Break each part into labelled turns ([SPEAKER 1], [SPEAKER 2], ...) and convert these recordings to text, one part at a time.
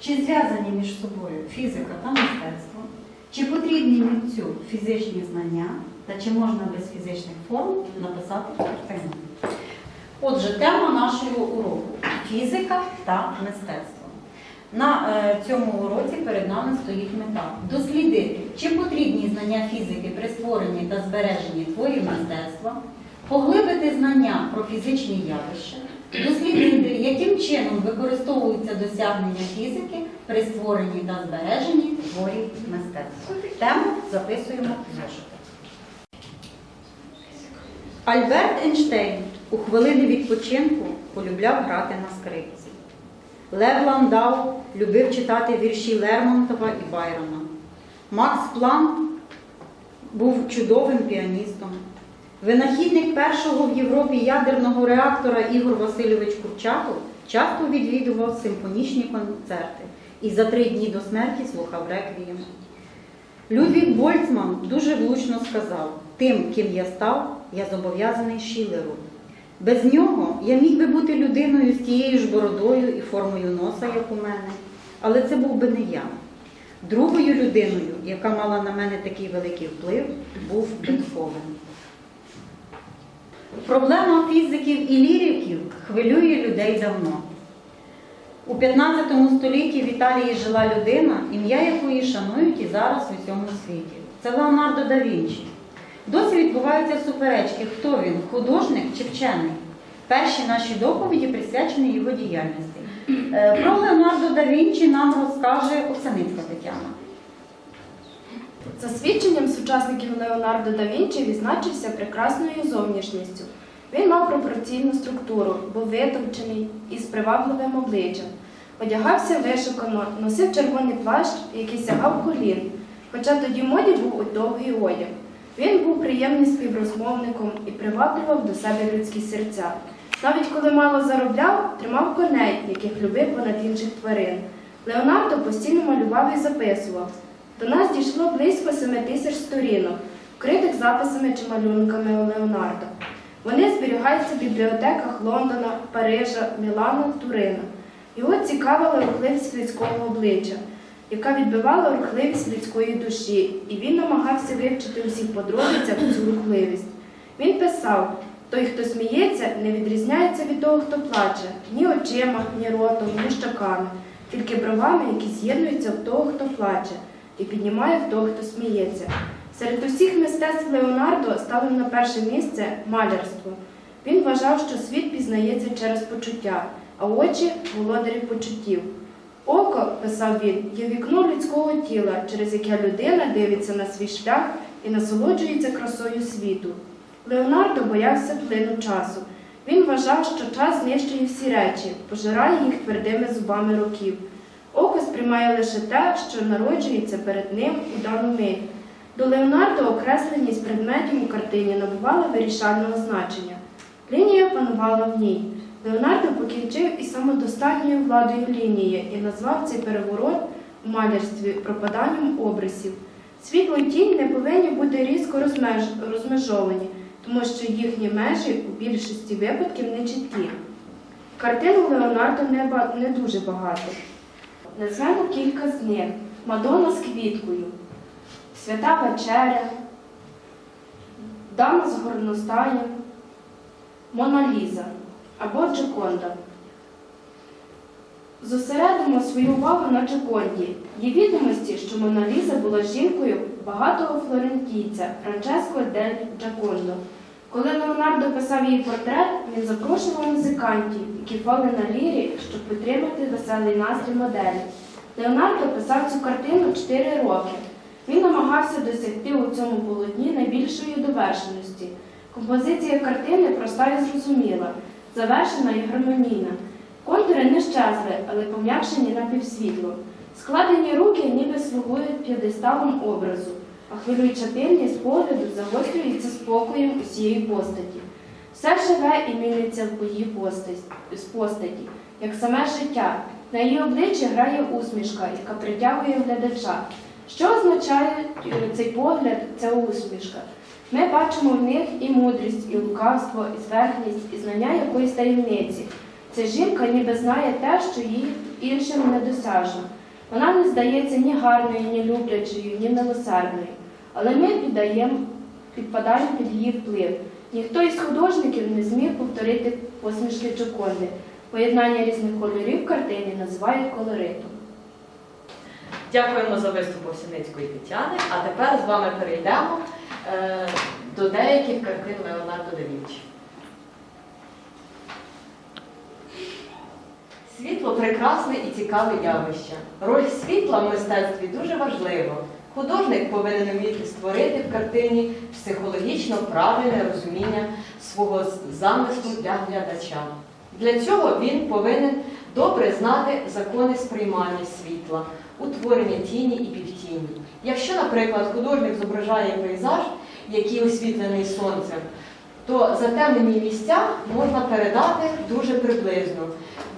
[SPEAKER 1] Чи зв'язані між собою фізика та мистецтво? Чи потрібні митцю фізичні знання? Та чи можна без фізичних форм написати картину? Отже, тема нашого уроку фізика та мистецтво. На е, цьому уроці перед нами стоїть мета дослідити, чи потрібні знання фізики при створенні та збереженні творів мистецтва, поглибити знання про фізичні явища, дослідити, яким чином використовуються досягнення фізики при створенні та збереженні творів мистецтва. Тему записуємо зошити. Альберт Ейнштейн у хвилини відпочинку полюбляв грати на скрипці. Лев Ландау любив читати вірші Лермонтова і Байрона. Макс Планк був чудовим піаністом. Винахідник першого в Європі ядерного реактора Ігор Васильович Курчатов часто відвідував симфонічні концерти і за три дні до смерті слухав реквієм. Людвік Больцман дуже влучно сказав: тим, ким я став, я зобов'язаний Шілеру. Без нього я міг би бути людиною з тією ж бородою і формою носа, як у мене, але це був би не я. Другою людиною, яка мала на мене такий великий вплив, був Бетховен. Проблема фізиків і ліриків хвилює людей давно. У 15 столітті в Італії жила людина, ім'я якої шанують і зараз у всьому світі. Це Леонардо да Вінчі. Досі відбуваються суперечки, хто він, художник чи вчений. Перші наші доповіді присвячені його діяльності. Е, Про Леонардо да Вінчі нам розкаже Оксаницька Тетяна.
[SPEAKER 2] За свідченням сучасників Леонардо да Вінчі відзначився прекрасною зовнішністю. Він мав пропорційну структуру, був витовчений і з привабливим обличчям. Одягався вишукано, носив червоний плащ, який сягав колін, хоча тоді в моді був довгий одяг. Він був приємним співрозмовником і приваблював до себе людські серця. Навіть коли мало заробляв, тримав коней, яких любив понад інших тварин. Леонардо постійно малював і записував. До нас дійшло близько 7 тисяч сторінок, вкритих записами чи малюнками Леонардо. Вони зберігаються в бібліотеках Лондона, Парижа, Мілана, Турина. Його цікавила рухливість людського обличчя, яка відбивала рухливість людської душі, і він намагався вивчити у всіх подробицях цю рухливість. Він писав: той, хто сміється, не відрізняється від того, хто плаче, ні очима, ні ротом, ні щоками, тільки бровами, які з'єднуються в того, хто плаче, і піднімає того, хто сміється. Серед усіх мистецтв Леонардо ставив на перше місце малярство. Він вважав, що світ пізнається через почуття, а очі володарі почуттів. Око, писав він, є вікно людського тіла, через яке людина дивиться на свій шлях і насолоджується красою світу. Леонардо боявся плину часу. Він вважав, що час знищує всі речі, пожирає їх твердими зубами років. Око сприймає лише те, що народжується перед ним у дану мить. До Леонардо окресленість предметів у картині набувала вирішального значення. Лінія панувала в ній. Леонардо покінчив із самодостатньою владою лінії і назвав цей переворот у малярстві пропаданням образів. Світло і тінь не повинні бути різко розмеж... розмежовані, тому що їхні межі у більшості випадків не чіткі. Картин Леонардо не, ба... не дуже багато. Назвемо кілька з них: Мадонна з квіткою, Свята Вечеря, Дама з горностаєм, Мона Ліза або Джоконда. Зосередимо свою увагу на Джоконді. Є відомості, що Мона Ліза була жінкою багатого флорентійця Франческо дель Джакондо. Коли Леонардо писав її портрет, він запрошував музикантів, які впали на лірі, щоб підтримати веселий настрій моделі. Леонардо писав цю картину 4 роки. Він намагався досягти у цьому полотні найбільшої довершеності. Композиція картини проста і зрозуміла, завершена і гармонійна. Контури не щезли, але пом'якшені на півсвітло. Складені руки ніби слугують п'єдесталом образу. А хвилююча пильність погляду загострюється спокоєм усієї постаті. Все живе і міниться в її постаті, як саме життя. На її обличчі грає усмішка, яка притягує глядача. Що означає е, цей погляд, ця усмішка? Ми бачимо в них і мудрість, і лукавство, і зверхність, і знання якоїсь таємниці. Ця жінка ніби знає те, що їй іншим недосяжно. Вона не здається ні гарною, ні люблячою, ні милосердною. Але ми піддаємо, підпадаємо під її вплив. Ніхто із художників не зміг повторити посмішки Джоконди. Поєднання різних кольорів в картині називають колоритом.
[SPEAKER 3] Дякуємо за виступ Овсяницької Тетяни. А тепер з вами перейдемо е, до деяких картин Леонардо да Вінчі. Світло прекрасне і цікаве явище. Роль світла в мистецтві дуже важлива. Художник повинен вміти створити в картині психологічно правильне розуміння свого замислу для глядача. Для цього він повинен добре знати закони сприймання світла, утворення тіні і півтіні. Якщо, наприклад, художник зображає пейзаж, який освітлений сонцем, то затемнені місця можна передати дуже приблизно,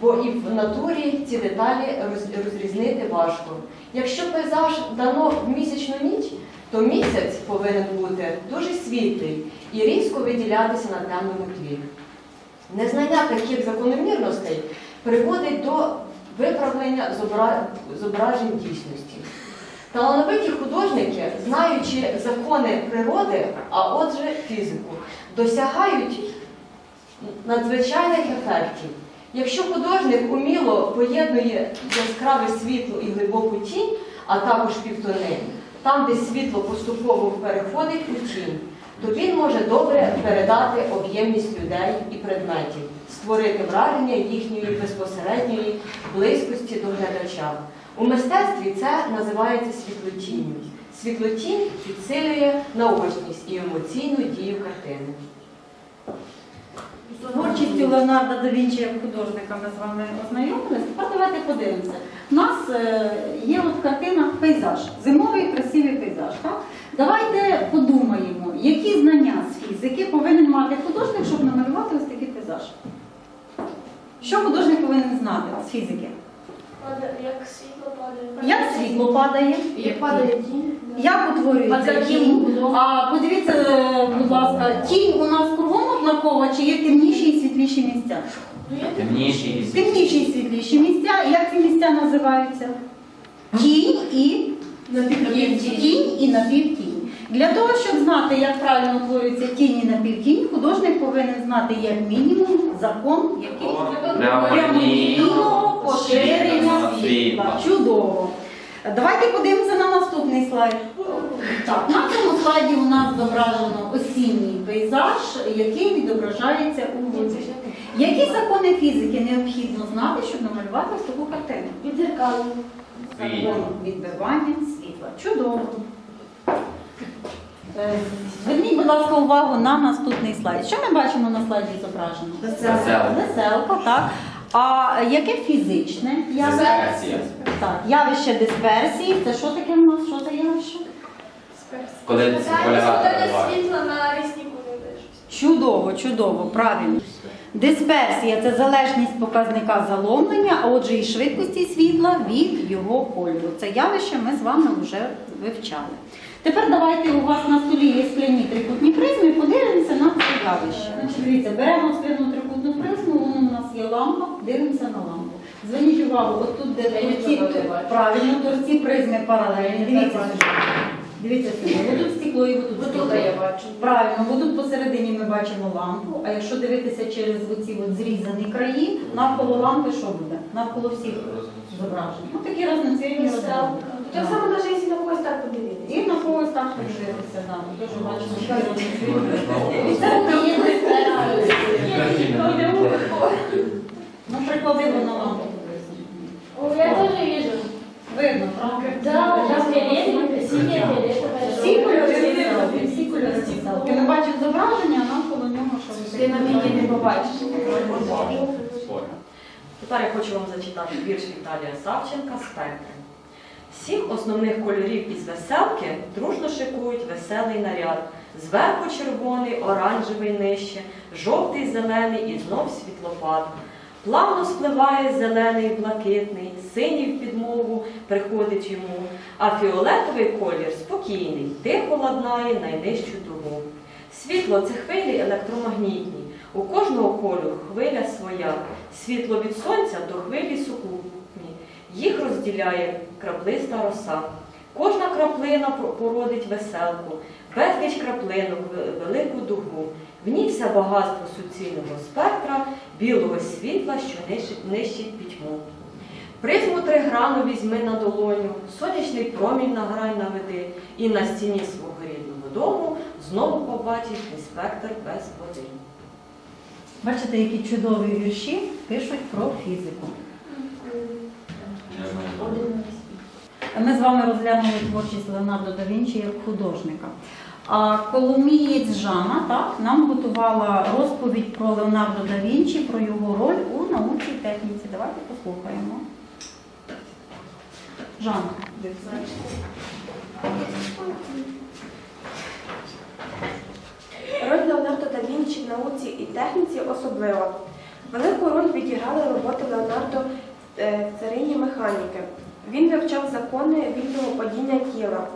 [SPEAKER 3] бо і в натурі ці деталі розрізнити важко. Якщо пейзаж дано в місячну ніч, то місяць повинен бути дуже світлий і різко виділятися на темному тлі. Незнання таких закономірностей приводить до виправлення зображень дійсності. Талановиті художники, знаючи закони природи, а отже фізику, досягають надзвичайних ефектів. Якщо художник уміло поєднує яскраве світло і глибоку тінь, а також півтони, там, де світло поступово переходить у тінь, то він може добре передати об'ємність людей і предметів, створити враження їхньої безпосередньої близькості до глядача. У мистецтві це називається світлотінню. Світлотінь підсилює наочність і емоційну дію картини.
[SPEAKER 1] Творчістю Леонардо да Вінчі як художника ми з вами ознайомилися. Тепер давайте подивимося. У нас е, є от картина пейзаж, зимовий красивий пейзаж. Так? Давайте подумаємо, які знання з фізики повинен мати художник, щоб намалювати ось такий пейзаж. Що художник повинен знати з фізики?
[SPEAKER 4] Як світло падає.
[SPEAKER 1] Як світло падає?
[SPEAKER 2] Як падає тінь?
[SPEAKER 1] Як утворюється
[SPEAKER 4] А
[SPEAKER 1] тінь? А подивіться, е, будь ласка, тінь у нас кругом однакова, чи є темніші і світліші місця?
[SPEAKER 5] Темніші і
[SPEAKER 1] Темніші і світліші місця. Як ці місця називаються? Тінь і тінь і напівтінь. Для того, щоб знати, як правильно утворюється тінь і напівтінь, художник повинен знати як мінімум закон, який поширення світла. Чудово. Давайте подивимося на наступний слайд. Так, на цьому слайді у нас зображено осінній пейзаж, який відображається у воді. Які закони фізики необхідно знати, щоб намалювати таку картину?
[SPEAKER 4] Відзеркалення.
[SPEAKER 1] Закон відбивання світла. Чудово. Е, Зверніть, будь ласка, увагу на наступний слайд. Що ми бачимо на слайді зображено?
[SPEAKER 5] Веселка.
[SPEAKER 1] Веселка, так. А яке фізичне явище?
[SPEAKER 5] Дисперсія.
[SPEAKER 1] Так, явище дисперсії. Це що таке в нас? Що за явище?
[SPEAKER 5] Коли полягати
[SPEAKER 4] світла на різні кольори.
[SPEAKER 1] Чудово, чудово, правильно. Дисперсія це залежність показника заломлення, а отже і швидкості світла від його кольору. Це явище ми з вами вже вивчали. Тепер давайте у вас на столі є скляні трикутні призми, подивимося на це явище. Значить, дивіться, беремо скляну трикутну призму, воно у нас є лампа, дивимося на лампу. Зверніть увагу, от тут де торці, правильно, торці призми паралельні. Дивіться. Дивіться сюди. Отут стекло і отут стекло.
[SPEAKER 2] я бачу.
[SPEAKER 1] Правильно, бо тут посередині ми бачимо лампу, а якщо дивитися через оці от зрізані краї, навколо лампи що буде? Навколо всіх зображень. Ось такі розноцінні розставки.
[SPEAKER 4] Так само навіть якщо на когось так подивитися.
[SPEAKER 1] І на когось так подивитися. Це і є дисперсія. Ну, приклади на лампу.
[SPEAKER 4] О, я теж вижу.
[SPEAKER 1] Видно, правда? Всі кольори всі кольори веселки. Ми бачимо зображення, а навколо нього що
[SPEAKER 2] Ти на відео не побачиш.
[SPEAKER 3] Тепер я хочу вам зачитати вірш Віталія Савченка «Спектри». Сім основних кольорів із веселки дружно шикують веселий наряд. Зверху червоний, оранжевий нижче, жовтий, зелений і знов світлопад. Плавно спливає зелений, блакитний, синій в підмогу приходить йому, а фіолетовий колір спокійний, тихо ладнає найнижчу дугу. Світло це хвилі електромагнітні. У кожного кольору хвиля своя. Світло від сонця до хвилі сукупні. Їх розділяє краплиста роса. Кожна краплина породить веселку, безліч краплинок, велику дугу. В ній все багатство суцільного спектра, білого світла, що нищить, пітьму. Призму триграну візьми на долоню, сонячний промінь на грань наведи, і на стіні свого рідного дому знову побачиш спектр без води.
[SPEAKER 1] Бачите, які чудові вірші пишуть про фізику. Ми з вами розглянули творчість Леонардо да Вінчі як художника. А Коломієць Жана так, нам готувала розповідь про Леонардо да Вінчі, про його роль у науці техніці. Давайте послухаємо. Жанна,
[SPEAKER 6] Роль Леонардо да Вінчі в науці і техніці особлива. Велику роль відіграли роботи Леонардо царині механіки. Він вивчав закони вільного падіння тіла,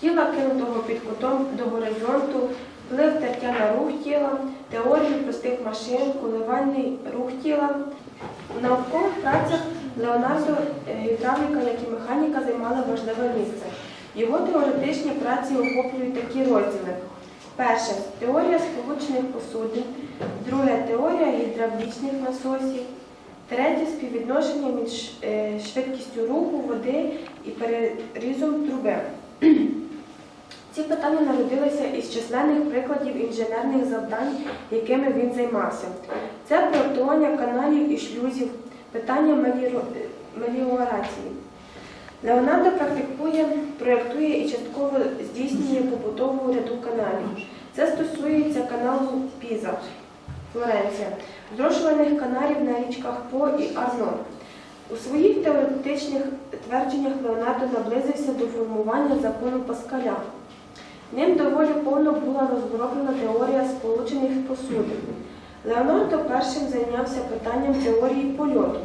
[SPEAKER 6] тіла кинутого під кутом до горизонту, вплив тертя на рух тіла, теорію простих машин, коливальний рух тіла. У наукових працях Леонардо е, гідравліка, як і механіка, займали важливе місце. Його теоретичні праці охоплюють такі розділи. Перше теорія сполучених посудин, друге теорія гідравлічних насосів, третє співвідношення між е, швидкістю руху води і перерізом труби. Ці питання народилися із численних прикладів інженерних завдань, якими він займався. Це проектування каналів і шлюзів, питання меліорації. Леонардо практикує, проєктує і частково здійснює побудову ряду каналів. Це стосується каналу Піза, Флоренція, зрошуваних каналів на річках По і Арно. У своїх теоретичних твердженнях Леонардо наблизився до формування закону Паскаля. Ним доволі повно була розроблена теорія сполучених посудин. Леонардо першим зайнявся питанням теорії польоту.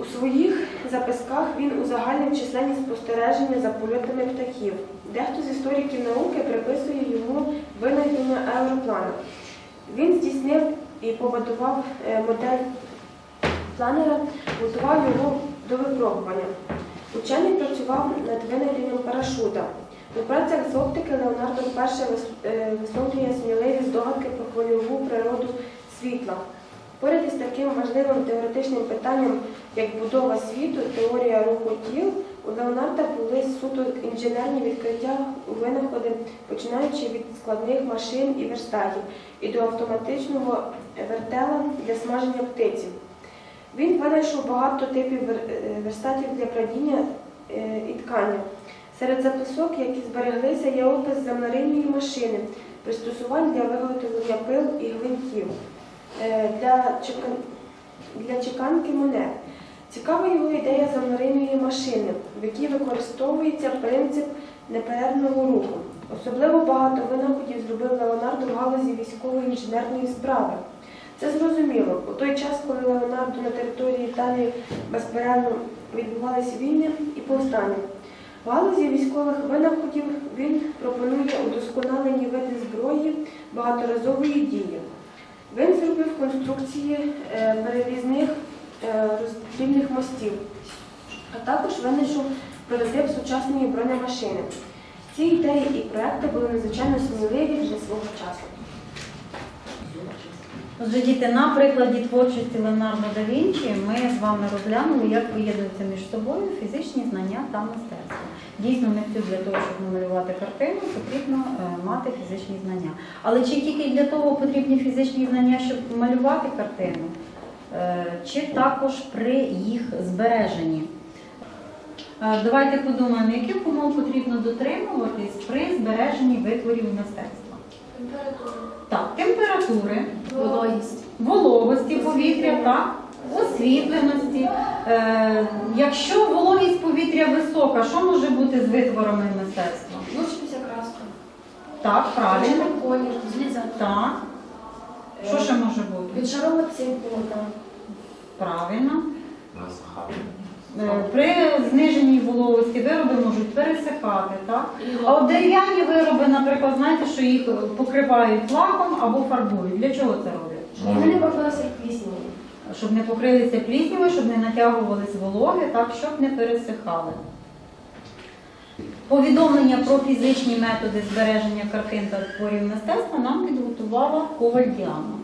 [SPEAKER 6] У своїх записках він узагальнив численні спостереження за польотами птахів. Дехто з істориків науки приписує йому винайдення аероплана. Він здійснив і побудував е, модель планера, готував його до випробування. Учений працював над винайденням парашута. У працях з оптики Леонардо вперше вис- висловлює сміливі здогадки про хвильову природу світла. Поряд із таким важливим теоретичним питанням, як будова світу, теорія руху тіл, у Леонарда були суто інженерні відкриття винаходи, починаючи від складних машин і верстатів і до автоматичного вертела для смаження птиці. Він винайшов багато типів е, верстатів для прадіння е, і ткання. Серед записок, які збереглися, є опис землерийної машини, пристосувань для виготовлення пил і гвинтів для, чекан- для чеканки монет. Цікава його ідея замаринної машини, в якій використовується принцип неперервного руху. Особливо багато винаходів зробив Леонардо в галузі військової інженерної справи. Це зрозуміло. У той час, коли Леонардо на території Італії безперервно відбувалися війни і повстання. В галузі військових винаходів він пропонує удосконалені види зброї багаторазової дії. Він зробив конструкції перерізних перевізних е, мостів, а також винайшов прототип сучасної бронемашини. Ці ідеї і проекти були надзвичайно сміливі для свого часу.
[SPEAKER 1] Отже, діти, на прикладі творчості Леонардо да Вінчі ми з вами розглянули, як поєднуються між собою фізичні знання та мистецтво. Дійсно, митцю для того, щоб намалювати картину, потрібно е, мати фізичні знання. Але чи тільки для того потрібні фізичні знання, щоб малювати картину, Е, чи також при їх збереженні? Е, Давайте подумаємо, яких умов потрібно дотримуватись при збереженні витворів мистецтва.
[SPEAKER 4] Температура.
[SPEAKER 1] Так, температури,
[SPEAKER 6] Вологість.
[SPEAKER 1] вологості повітря, так, освітленості. Е, якщо вологість повітря висока, що може бути з витворами мистецтва?
[SPEAKER 4] Лучше краска.
[SPEAKER 1] Так, правильно.
[SPEAKER 4] Колір.
[SPEAKER 1] Так. Що ще може бути?
[SPEAKER 4] Відшаровувати цей.
[SPEAKER 1] Правильно.
[SPEAKER 5] Засухати.
[SPEAKER 1] Е, При зниженні вологості вироби можуть пересихати, так? А от дерев'яні вироби, наприклад, знаєте, що їх покривають лаком або фарбують. Для чого це роблять?
[SPEAKER 4] Щоб Вони не покрилися пісню.
[SPEAKER 1] Щоб не покрилися пліснявою, щоб не натягувались вологи, так, щоб не пересихали. Повідомлення про фізичні методи збереження картин та творів мистецтва нам підготувала Коваль Діана.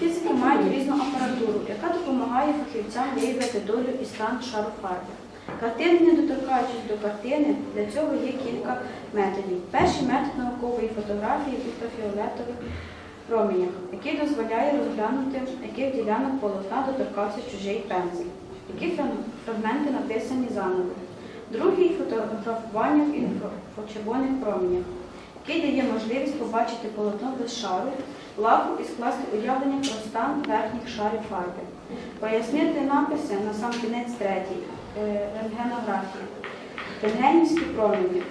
[SPEAKER 7] Фізики мають різну апаратуру, яка допомагає фахівцям виявити долю і стан шару фарби. Картини, не доторкаючись до картини, для цього є кілька методів. Перший метод наукової фотографії в ультрафіолетових променях, який дозволяє розглянути, яких ділянок полотна доторкався чужий пензель, які фрагменти написані заново. Другий фотографування в інфрачервоних променях, який дає можливість побачити полотно без шару, лаку і скласти уявлення про стан верхніх шарів фарби. Пояснити написи на сам кінець третій е, рентгенографії. Рентгенівські промені,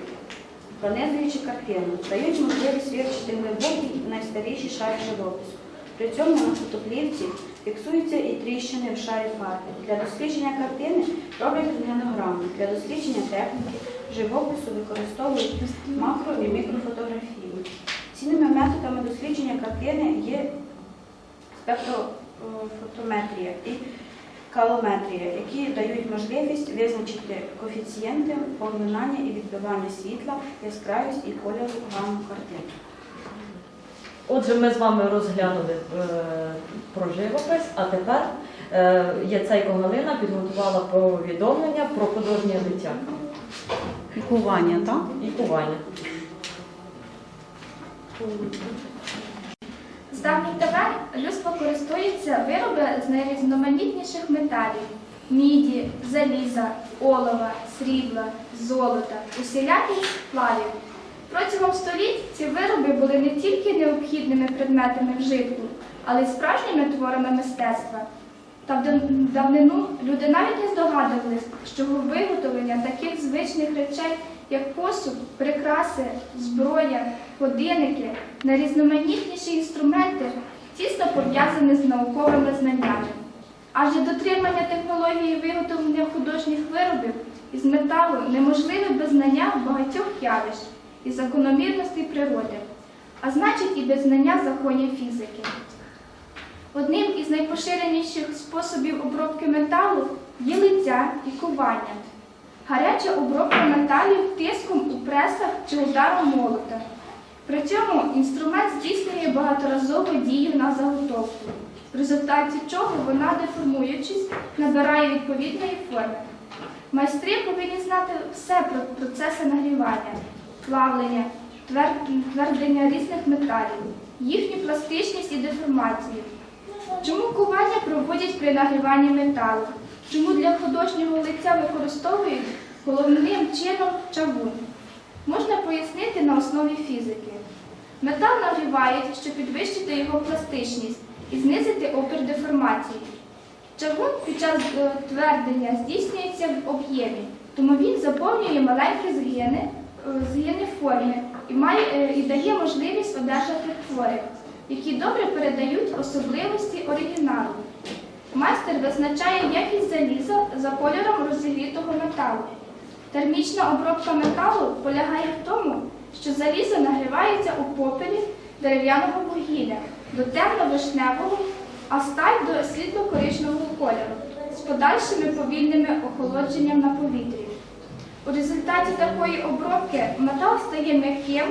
[SPEAKER 7] пронизуючи картину, дають можливість вивчити глибокі і найстаріші шари живопису. При цьому на фотоплівці фіксуються і тріщини в шарі фарби. Для дослідження картини роблять рентгенограму. Для дослідження техніки живопису використовують макро і мікрофотографію. Цінними методами дослідження картини є спектрофотометрія і калометрія, які дають можливість визначити коефіцієнти поглинання і відбивання світла, яскравість і кольору гаму картини.
[SPEAKER 3] Отже, ми з вами розглянули е, про живопис, а тепер е, Яцейко Галина підготувала повідомлення про художнє життя
[SPEAKER 1] Пікування, так?
[SPEAKER 3] і кування.
[SPEAKER 8] З давніх давен людство користується вироби з найрізноманітніших металів міді, заліза, олова, срібла, золота, усіляких сплавів. Протягом століть ці вироби були не тільки необхідними предметами вжитку, але й справжніми творами мистецтва. Та в дав- давнину люди навіть не здогадувались, що виготовлення таких звичних речей, як посуд, прикраси, зброя, годинники, найрізноманітніші інструменти тісно пов'язані з науковими знаннями. Адже дотримання технології виготовлення художніх виробів із металу неможливе без знання багатьох явищ і закономірностей природи, а значить і без знання законів фізики. Одним із найпоширеніших способів обробки металу є лиця і кування. Гаряча обробка металів тиском у пресах чи ударом молота. При цьому інструмент здійснює багаторазову дію на заготовку, в результаті чого вона, деформуючись, набирає відповідної форми. Майстри повинні знати все про процеси нагрівання, плавлення, твер- твердення різних металів, їхню пластичність і деформацію. Чому кування проводять при нагріванні металу? Чому для художнього лиця використовують головним чином чавун? Можна пояснити на основі фізики. Метал нагрівають, щоб підвищити його пластичність і знизити опір деформації. Чавун під час е, твердення здійснюється в об'ємі, тому він заповнює маленькі згини, е, згини форми і, має, е, і дає можливість одержати твори, які добре передають особливості оригіналу. Майстер визначає якість заліза за кольором розігрітого металу. Термічна обробка металу полягає в тому, що залізо нагрівається у попелі дерев'яного вугілля до темно-вишневого, а сталь до світло-коричневого кольору з подальшими повільними охолодженням на повітрі. У результаті такої обробки метал стає м'яким,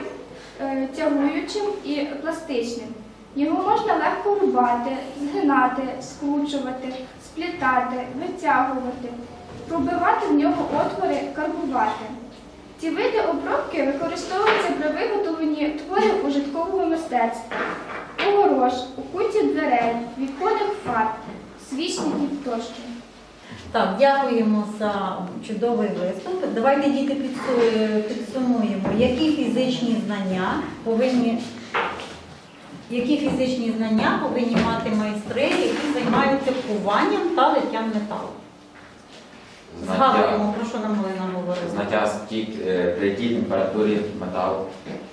[SPEAKER 8] е, тягуючим і пластичним. Його можна легко рубати, згинати, скручувати, сплітати, витягувати, пробивати в нього отвори, карбувати. Ці види обробки використовуються при виготовленні творів ужиткового мистецтва, огорож, у куті дверей, віконних фарб, свічників тощо.
[SPEAKER 1] Так, дякуємо за чудовий виступ. Давайте діти підсумуємо, які фізичні знання повинні Які фізичні знання повинні мати майстри, які займаються куванням та литтям металу? Згадуємо, про що нам Галина говорила.
[SPEAKER 5] знаття стік, е, при якій температурі метал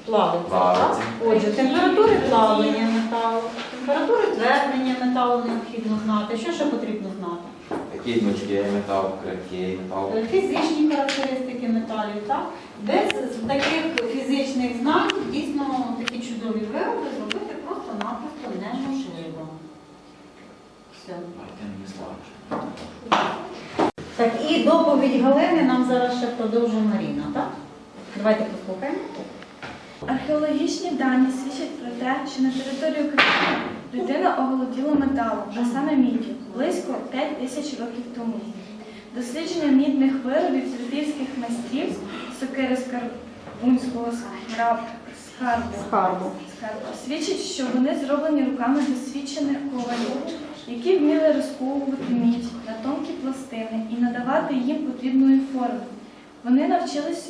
[SPEAKER 1] Плавиться. так? Отже, температури плавлення металу, температури твердення металу необхідно знати. Що ще потрібно знати?
[SPEAKER 5] Який гнучкий метал, крихкий метал.
[SPEAKER 1] Е, Фізичні характеристики металів, так? Без таких фізичних знань дійсно такі чудові вироби зробити просто-напросто неможливо. Все. Так, і доповідь Галини нам зараз ще продовжує Маріна, так? Давайте послухаємо.
[SPEAKER 9] Археологічні дані свідчать про те, що на території України людина оголоділа металом, а саме міддю, близько 5 тисяч років тому. Дослідження мідних виробів трипільських майстрів сокири Скарбунського скраб- скарбу
[SPEAKER 1] Скарбу.
[SPEAKER 9] скарбу свідчить, що вони зроблені руками досвідчених ковалів, які вміли розковувати мідь на тонкі пластини і надавати їм потрібної форми. Вони навчились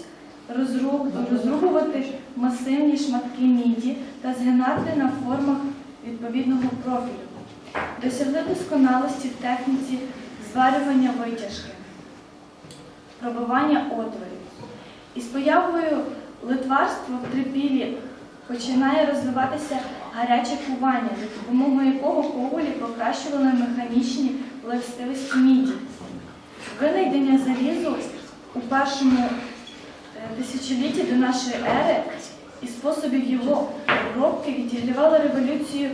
[SPEAKER 9] розру- розрубувати масивні шматки міді та згинати на формах відповідного профілю. Досягли досконалості в техніці зварювання витяжки, пробивання отворів. Із появою литварства в трипілі починає розвиватися гаряче кування, за допомогою якого ковалі покращували механічні властивості міді. Винайдення залізу у першому е, тисячолітті до нашої ери і способів його обробки відігравали революцію,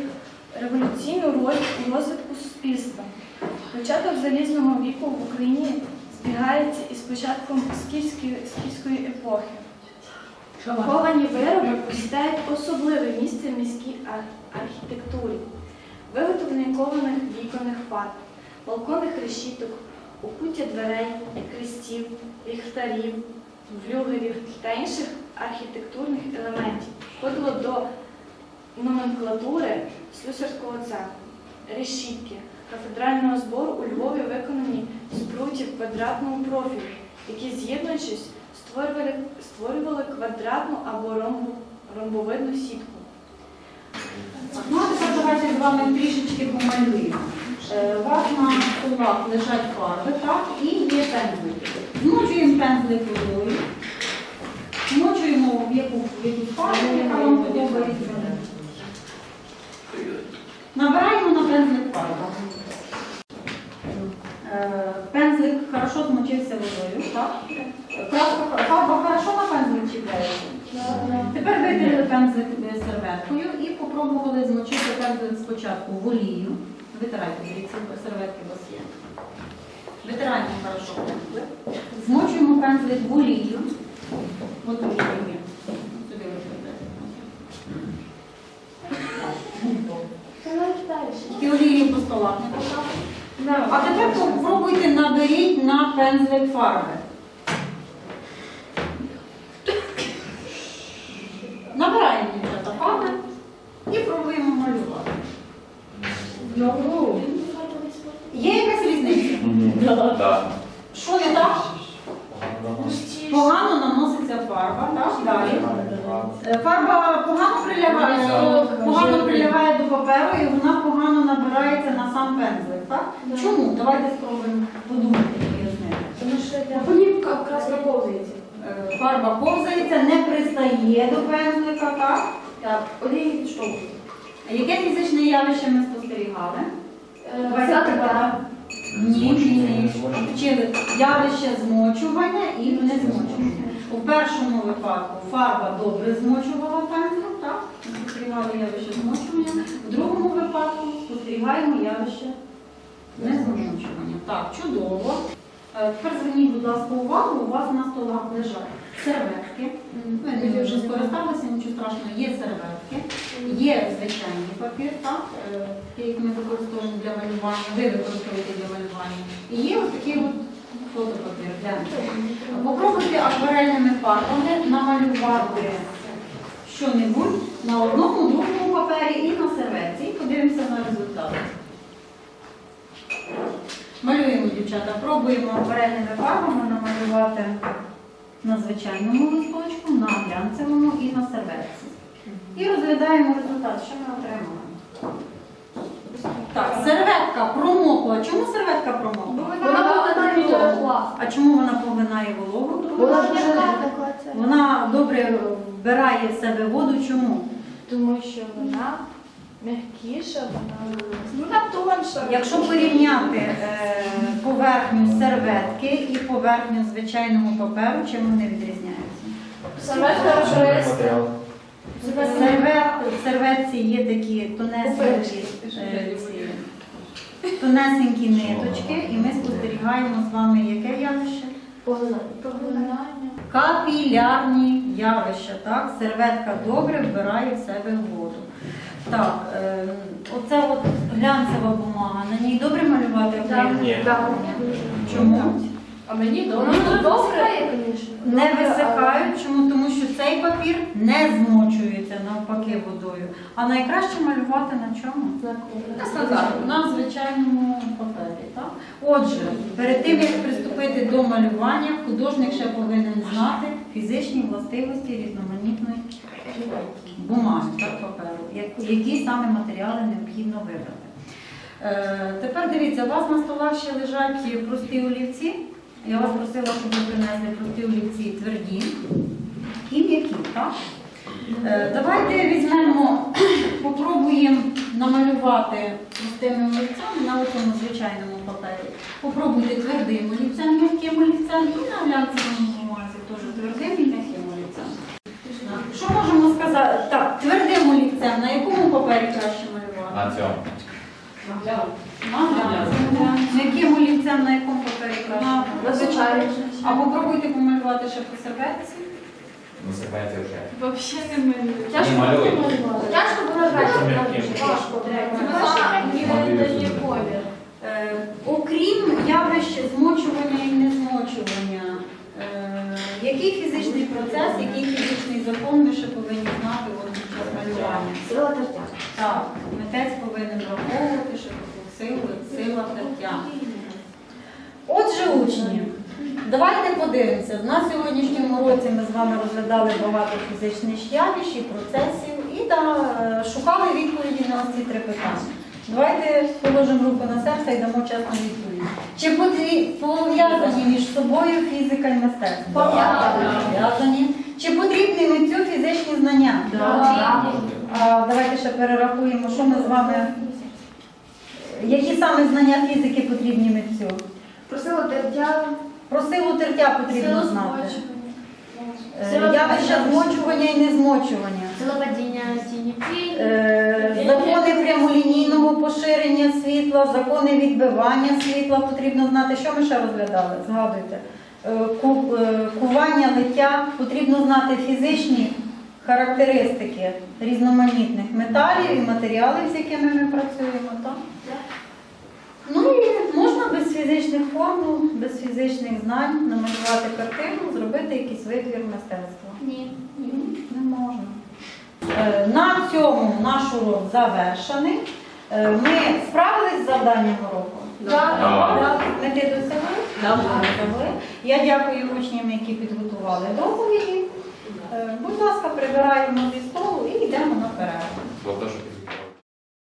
[SPEAKER 9] революційну роль у розвитку суспільства. Початок залізного віку в Україні збігається із початком скіфської епохи. Ковані вироби посідають особливе місце в міській ар- архітектурі. Виготовлення кованих віконних фарб, балконних решіток, укуття дверей, крестів, ліхтарів, флюгерів та інших архітектурних елементів входило до номенклатури слюсарського цеху, решітки, кафедрального збору у Львові виконані з прутів квадратного профілю, які, з'єднуючись, створювали, створювали квадратну або ромбу, ромбовидну сітку.
[SPEAKER 1] Ну, а тепер давайте з вами трішечки помалюємо. Е, У вас на столах лежать фарби, так, і є пензлики. Змочуємо пензлик водою, змочуємо в яку, в яку фарбу, яка вам подобається. Набираємо на пензлик фарбу. Е, Пензлик хорошо змочився водою, так? Краска, фарба хорошо на пензлик чіпляється? Тепер витерли пензлик е, серветкою і попробували змочити пензлик спочатку в олію. Витирайте, дивіться, серветки у вас є. Витираємо хорошо. Змочуємо пензлик в олію. От олію. Сюди викладаєте. І олію по столах не А тепер попробуйте наберіть на пензлик фарби. Набираємо дівчата фарби і пробуємо малювати. Є якась різниця?
[SPEAKER 5] Так.
[SPEAKER 1] Що не так? Погано наноситься фарба, так? Далі. Фарба погано прилягає, погано прилягає до паперу і вона погано набирається на сам пензлик, так? Чому? Давайте спробуємо подумати пояснити.
[SPEAKER 4] Поліпка краска повзається.
[SPEAKER 1] Е, Фарба ковзається, не пристає до пензлика, так?
[SPEAKER 4] Так, олії відштовхують.
[SPEAKER 1] Яке фізичне явище ми спостерігали?
[SPEAKER 4] Давайте.
[SPEAKER 1] Ні, ні, ні. Вчили явище змочування і незмочування. У першому випадку фарба добре змочувала пензлик, так? Ми Спостерігали явище змочування. В другому випадку спостерігаємо явище незмочування. Так, чудово. Е, Тепер зверніть, будь ласка, увагу, у вас на столах лежать серветки. Ви не вже скористалися, нічого страшного, є серветки, є звичайний папір, так, е, такий, як ми використовуємо для малювання, ви використовуєте для малювання. І є ось такий от фотопапір. Попробуйте акварельними фарбами намалювати що-небудь на одному, другому папері і на серветці. І подивимося на результат. Малюємо, дівчата, пробуємо акварельними фарбами намалювати на звичайному листочку, на глянцевому і на серветці. І розглядаємо результат, що ми отримали. Так, серветка промокла. Чому серветка промокла?
[SPEAKER 4] Вона поглинає вологу.
[SPEAKER 1] А чому вона поглинає вологу?
[SPEAKER 4] Вона
[SPEAKER 1] Вона добре вбирає в себе воду. Чому?
[SPEAKER 2] Тому що вона м'якіша, вона
[SPEAKER 8] Вона тонша.
[SPEAKER 1] Якщо порівняти е, поверхню серветки і поверхню звичайного паперу, чим вони відрізняються?
[SPEAKER 4] Серветка шелеста.
[SPEAKER 1] Сервет, в серветці є такі тонесенькі, е, ці, тонесенькі ниточки, і ми спостерігаємо з вами яке явище?
[SPEAKER 2] поглинання.
[SPEAKER 1] Капілярні явища. Так? Серветка добре вбирає в себе воду. Так, е, оце от глянцева бумага. На ній добре малювати?
[SPEAKER 5] Ні.
[SPEAKER 1] Чому?
[SPEAKER 2] А мені
[SPEAKER 4] Вона тут добре, звісно.
[SPEAKER 1] Не висихають. Чому? Тому що цей папір не змочується навпаки водою. А найкраще малювати на чому? На звичайному папері. Так? Отже, перед тим як приступити до малювання, художник ще повинен знати фізичні властивості різноманітної бумаги так, паперу, які саме матеріали необхідно вибрати. Е, тепер дивіться, у вас на столах ще лежать прості олівці. Я вас просила, щоб ви принесли прості олівці тверді і м'які. Так? Е, давайте візьмемо, попробуємо намалювати простими олівцями на цьому звичайному. Попробуйте твердим олівцем, м'яким олівцем і на глянцевому бумазі теж твердим і м'яким олівцем. Що можемо сказати? Так, твердим олівцем, на якому папері краще малювати?
[SPEAKER 5] На цьому.
[SPEAKER 1] На глянцевому. М'яким олівцем на якому папері краще?
[SPEAKER 4] На.
[SPEAKER 1] А попробуйте помалювати ще по серветці.
[SPEAKER 5] Ну, серветки вже.
[SPEAKER 2] Взагалі не малюю.
[SPEAKER 5] Не малюй.
[SPEAKER 4] Тяжко було грати.
[SPEAKER 5] Важко.
[SPEAKER 2] Мені не дає колір.
[SPEAKER 1] Е, окрім явища змочування і незмочування, е, який фізичний процес, який фізичний закон ви ще повинні знати от під час малювання?
[SPEAKER 4] Сила тертя.
[SPEAKER 1] Так, митець повинен враховувати, що сила, сила тертя. Отже, учні, давайте подивимося. На сьогоднішньому році ми з вами розглядали багато фізичних явищ і процесів і да, е, шукали відповіді на ці три питання. Давайте положимо руку на серце і дамо чесну відповідь. Чи пов'язані між собою фізика і мистецтво? Пов'язані. Чи потрібні митцю фізичні знання? А, давайте ще перерахуємо, що ми з вами. Які саме знання фізики потрібні митцю?
[SPEAKER 4] Просила тертя.
[SPEAKER 1] Про силу тертя потрібно знати. Е, Явища
[SPEAKER 4] змочування.
[SPEAKER 1] змочування і незмочування.
[SPEAKER 4] Сила падіння тіні.
[SPEAKER 1] Е, Закони прямолінійного поширення світла, закони відбивання світла потрібно знати. Що ми ще розглядали? Згадуйте. Е, ку- е, Кування лиття потрібно знати фізичні характеристики різноманітних металів і матеріалів, з якими ми працюємо. Так? Ну і можна без фізичних формул, без фізичних знань намалювати картину, зробити якийсь витвір мистецтва.
[SPEAKER 8] Ні.
[SPEAKER 1] Не можна. Е, На цьому наш урок завершений. Е, Ми справились з завданням уроку?
[SPEAKER 5] Так.
[SPEAKER 1] Досягли. Я дякую учням, які підготували доповіді. Е, Будь ласка, прибираємо зі столу і йдемо на перерву.